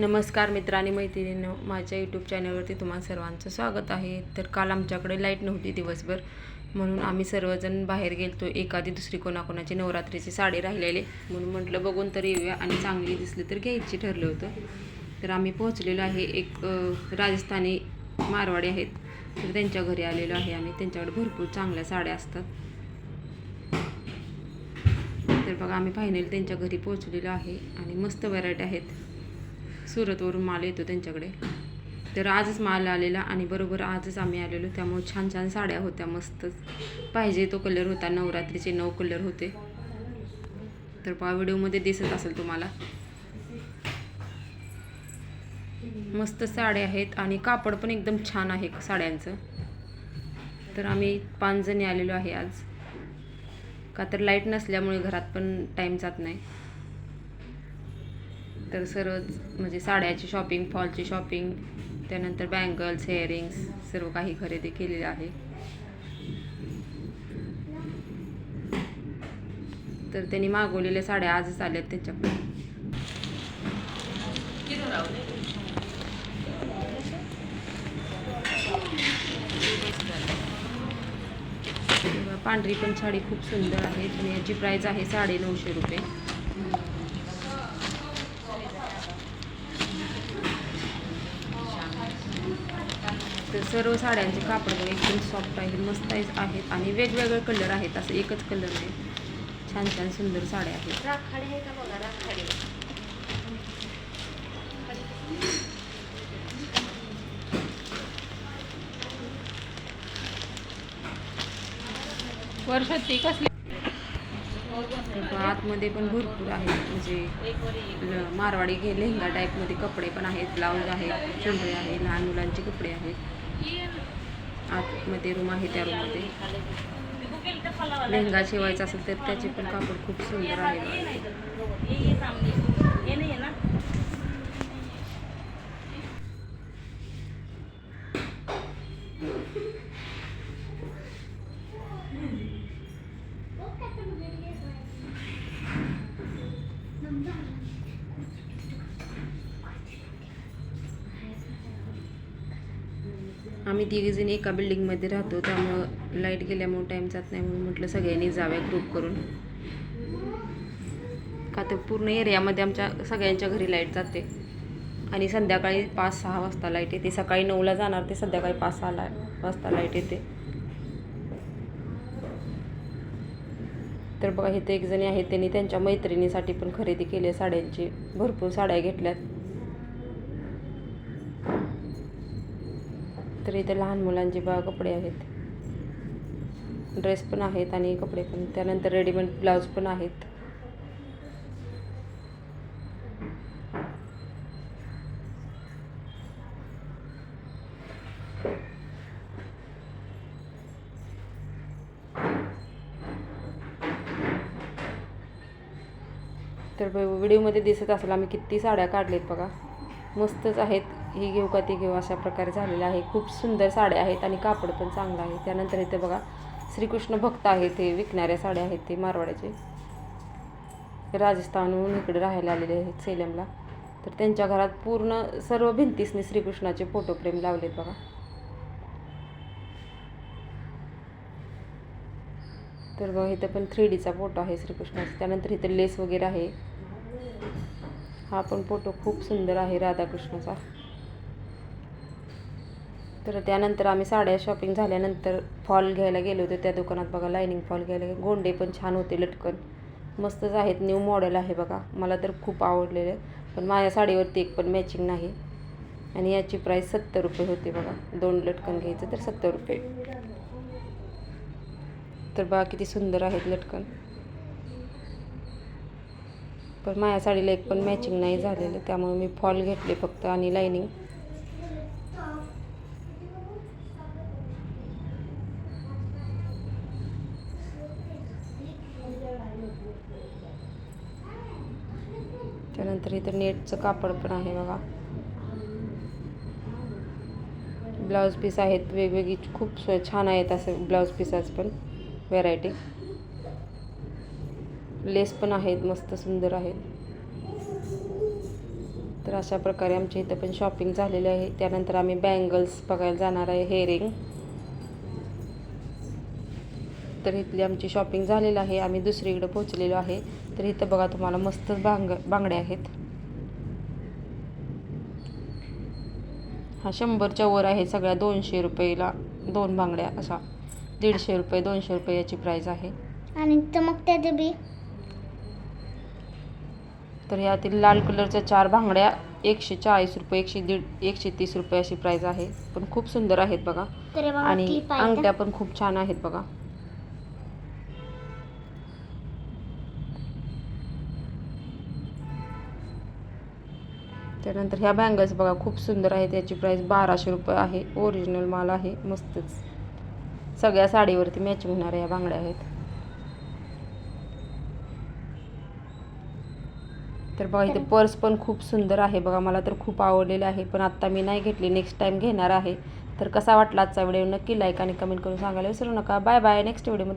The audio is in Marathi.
नमस्कार मित्र आणि मैत्रिणींनो माझ्या यूट्यूब चॅनलवरती तुम्हाला सर्वांचं स्वागत आहे. तर काल आमच्याकडे लाइट नव्हती दिवसभर म्हणून आम्ही सर्वजण बाहेर गेलतो. एखादी दुसरी कोणाकोणाची नवरात्रीची साडी राहिलेली. म्हणून म्हटलं बघून तर येऊया आणि चांगली दिसली तर घ्यायची ठरलं होतं. तर आम्ही पोहोचलेलो आहे. एक राजस्थानी मारवाडी आहेत. तर त्यांच्या घरी आलेलो आहे आम्ही. त्यांच्याकडे भरपूर चांगल्या साड्या असतात. तर बघा आम्ही फायनली त्यांच्या घरी पोहोचलेलो आहे आणि मस्त व्हरायटी आहेत. सुरतवरून माल येतो त्यांच्याकडे. तर आजच माल आलेला आणि बरोबर आजच आम्ही आलेलो. त्यामुळे छान छान साड्या होत्या मस्तच पाहिजे तो कलर होता. नवरात्रीचे नऊ कलर होते. तर पहा व्हिडिओमध्ये दिसत असेल तुम्हाला. मस्त साड्या आहेत आणि कापड पण एकदम छान आहे साड्यांचं. तर आम्ही पाच जणी आलेलो आहे आज. का तर लाइट नसल्यामुळे घरात पण टाईम जात नाही. तर सर्वच म्हणजे साड्याची शॉपिंग फॉलची शॉपिंग त्यानंतर बँगल्स हेअरिंग्स सर्व काही खरेदी केलेले आहे. तर त्यांनी मागवलेल्या साड्या आजच आल्यात त्यांच्याकडे पांढरी पण साडी खूप सुंदर आहे. आणि याची प्राईस आहे साडे नऊशे रुपये तर सर्व साड्यांचे कापड बघा एकदम सॉफ्ट आहे मस्त आहे आहेत आणि वेगवेगळे कलर आहेत असं एकच कलर नाही छान छान सुंदर साड्या आहेत. राखाडी आहे का बघा राखाडी. वर्षात ती कसली आतमध्ये पण भरपूर आहेत. म्हणजे मारवाडी घे लेहंगा टाईपमध्ये कपडे पण आहेत ब्लाऊज आहे चुंडरे आहे लहान मुलांचे कपडे आहेत. आतमध्ये रूम आहे त्या रूममध्ये लेहंगा शिवायचा असेल तर त्याचे पण कापड खूप सुंदर आहे बघा. आम्ही तिघीजणी एका बिल्डिंगमध्ये राहतो त्यामुळं लाइट गेल्यामुळं टाईम जात नाही म्हणून म्हटलं सगळ्यांनी जाव्या ग्रुप करून. का तर पूर्ण एरियामध्ये आमच्या सगळ्यांच्या घरी लाइट जाते. आणि संध्याकाळी पाच सहा वाजता लाइट येते. सकाळी नऊला जाणार ते संध्याकाळी पाच सहा ला वाजता लाइट येते. तर बघा इथे एक जणी आहेत त्यांनी त्यांच्या मैत्रिणीसाठी पण खरेदी केली आहे साड्यांची. भरपूर साड्या घेतल्यात. तर इथे लहान मुलांचे बघा कपडे आहेत. ड्रेस पण आहेत आणि कपडे पण. त्यानंतर रेडीमेड ब्लाऊज पण आहेत. तर व्हिडिओमध्ये दिसत असेल आम्ही किती साड्या काढलेत बघा. मस्तच आहेत. ही घेऊ का ती घेऊ अशा प्रकारे झालेलं आहे. खूप सुंदर साड्या आहेत आणि कापड पण चांगलं आहे. त्यानंतर इथे बघा श्रीकृष्ण भक्त आहेत ते विकणाऱ्या साड्या आहेत ते मारवाड्याचे. राजस्थानहून इकडे राहायला आलेले आहेत सेलमला. तर त्यांच्या घरात पूर्ण सर्व भिंतीसनी श्रीकृष्णाचे फोटो फ्रेम लावलेत बघा. तर बघा इथं पण थ्री डीचा फोटो आहे श्रीकृष्णाचा. त्यानंतर इथं लेस वगैरे आहे. हा पण फोटो खूप सुंदर आहे राधाकृष्णाचा. तर त्यानंतर आम्ही साड्या शॉपिंग झाल्यानंतर फॉल घ्यायला गेलो होतो. त्या दुकानात बघा लायनिंग फॉल घ्यायला गे- गोंडे पण छान होते लटकन. मस्तच आहेत. न्यू मॉडेल आहे बघा. मला तर खूप आवडलेलं आहे. पण माझ्या साडीवरती एक पण मॅचिंग नाही. आणि याची प्राईस सत्तर रुपये होते बघा. दोन लटकन घ्यायचं तर सत्तर रुपये. तर बघा किती सुंदर आहेत लटकन. पण माझ्या साडीला एक पण मॅचिंग नाही झालेलं. त्यामुळे मी फॉल घेतले फक्त आणि लायनिंग त्यानंतर इथं नेटचं कापड पण आहे बघा. ब्लाऊज पीस आहेत वेगवेगळी खूप छान आहेत असे ब्लाऊज पीसाच पण व्हेरायटी लेस पण आहेत मस्त सुंदर आहेत. तर अशा प्रकारे आमच्या इथं पण शॉपिंग झालेली आहे. त्यानंतर आम्ही बँगल्स बघायला जाणार आहे हेअरिंग तर इथली आमची शॉपिंग झालेली आहे. आम्ही दुसरीकडे पोहोचलेलो आहे. तर इथं बघा तुम्हाला मस्तच बांग बांगड्या आहेत. हा शंभरच्या वर आहे सगळ्या दोनशे रुपयेला दोन बांगड्या. असा दीडशे रुपये दोनशे रुपये याची प्राईस आहे. आणि चमकत्या बी. तर यातील लाल कलरच्या चार बांगड्या एकशे चाळीस रुपये एकशे दीड एकशे तीस रुपये अशी प्राईस आहे. पण खूप सुंदर आहेत बघा. आणि अंगठ्या? पण खूप छान आहेत बघा. त्यानंतर ह्या बँगल्स बघा खूप सुंदर आहेत याची प्राईस बाराशे रुपये आहे. ओरिजिनल माल आहे. मस्तच. सगळ्या साडीवरती मॅचिंग होणाऱ्या या बांगड्या आहेत. तर बघा इथे पर्स पण खूप सुंदर आहे. बघा मला तर खूप आवडलेले आहे. पण आत्ता मी नाही घेतली. नेक्स्ट टाईम घेणार आहे. तर कसा वाटला आजचा व्हिडिओ? नक्की लाईक आणि कमेंट करून सांगायला विसरू नका. बाय बाय नेक्स्ट व्हिडिओमध्ये